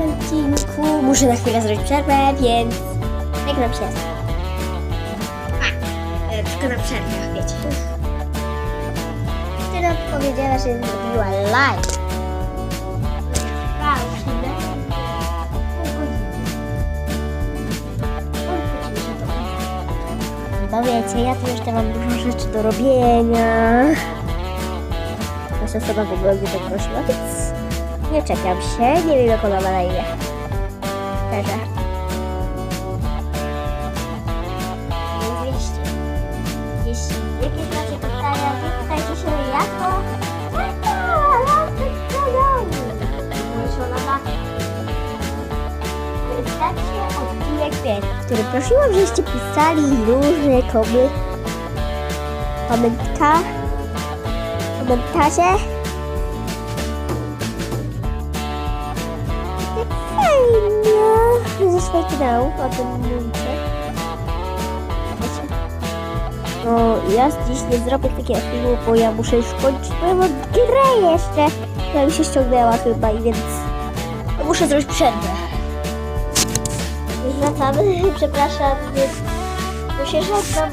tym odcinku. Muszę na chwilę zrobić przerwę, więc jak nam się A, e, tylko na przerwę, wiecie. Nam powiedziała, że zrobiła live. Bo wiecie, ja tu jeszcze mam dużo rzeczy do robienia. Nasza osoba w ogóle mnie tak prosiła, więc nie czekam się. Nie wiem, jak ona ma na imię. Szczerze. Jeśli, jeśli jakieś macie pytania, pytajcie się jako... Wystarczy odcinek pierwszy, w którym prosiłam, żeście pisali różne komy... komentarze komentarze. No, ja dziś nie zrobię takiego filmu, bo ja muszę już kończyć moją grę jeszcze. Ja mi się ściągnęła chyba i więc muszę zrobić przerwę. Wracamy, przepraszam, więc się żegnam.